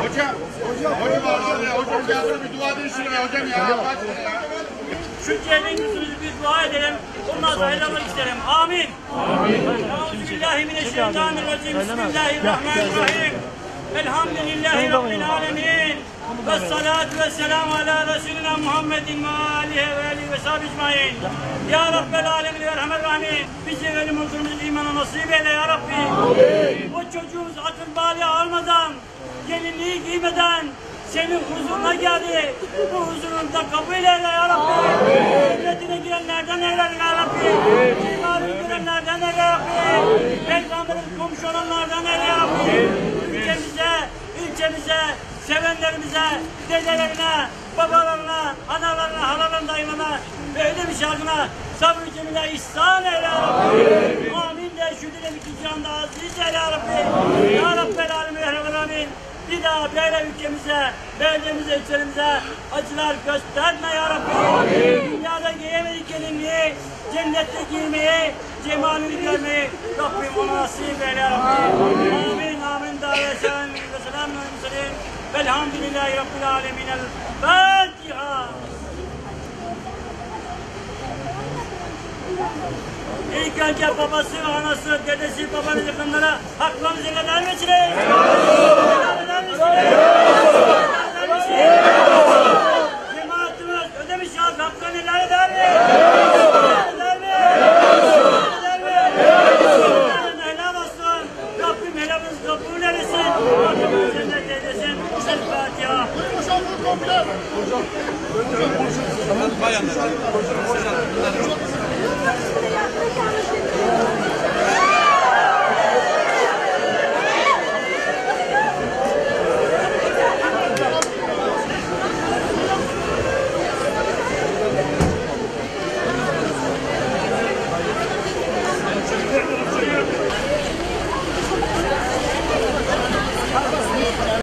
Hocam, hocam, hocam, hocam geldi bir dua edin şuraya hocam ya. Cennet yüzünüzü bir dua edelim. Ondan sonra ayrılmak isterim. Amin. Amin. Euzubillahimineşşeytanirracim. Bismillahirrahmanirrahim. Elhamdülillahi Rabbil alemin. Ve ve Resulina Muhammedin ve alihi ve alihi ve sahibi ecmain. Ya Rabbel alemin ve erhamer rahimin. Bizi ölüm huzurumuzu imana nasip eyle ya Rabbi. O çocuğumuz akıl bali almadan, gelinliği giymeden, senin huzuruna geldi. Bu huzurunda kabul eyle ya Rabbi. Cennetine girenlerden eyle ya Rabbi. İmanı görenlerden eyle ya Rabbi. Peygamberin komşu olanlardan sevenlerimize, dedelerine, babalarına, analarına, halalarına, dayılarına, böyle bir şarkına sabır cemile ihsan eyle Rabbi. Amin de şu dile bir canda aziz eyle ya Rabbi. Ya Rabbel alemin, Rabbel alemin. Bir daha böyle ülkemize, beldemize, ilçemize acılar gösterme ya Rabbi. Dünyada giyemedik gelinliği, cennette giymeyi, cemalini görmeyi Rabbim ona nasip eyle ya Rabbi. Amin, amin. Velhamdülillahi Rabbil alemin. El Fatiha. İlk önce babası ve anası, dedesi, babanın yakınlara haklarınızı helal misiniz? Helal eder misiniz? Helal eder misiniz? Cemaatimiz ödemiş ya, hakkını helal eder mi? Helal eder mi? Helal eder mi? Helal olsun. Rabbim helalınızı kabul eylesin. Rabbim cennet eylesin. El Fatiha.